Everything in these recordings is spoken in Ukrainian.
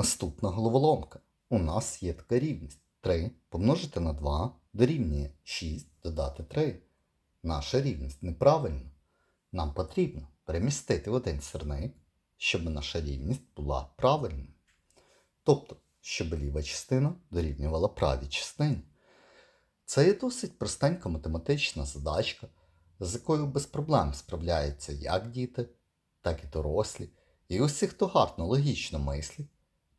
Наступна головоломка. У нас є така рівність. 3 помножити на 2 дорівнює 6 додати 3. Наша рівність неправильна. Нам потрібно перемістити в один сірник, щоб наша рівність була правильною. Тобто, щоб ліва частина дорівнювала правій частині. Це є досить простенька математична задачка, з якою без проблем справляються як діти, так і дорослі. І усі, хто гарно логічно мислить,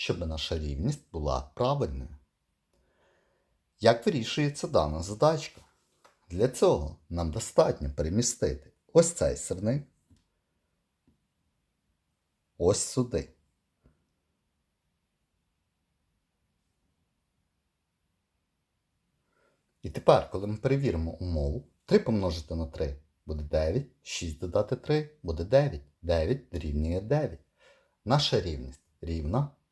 щоб наша рівність була правильною. Як вирішується дана задачка? Для цього нам достатньо перемістити ось цей сирник, ось сюди. І тепер, коли ми перевіримо умову, 3 помножити на 3 буде 9, 6 додати 3 буде 9, 9 дорівнює 9. Наша рівність рівна,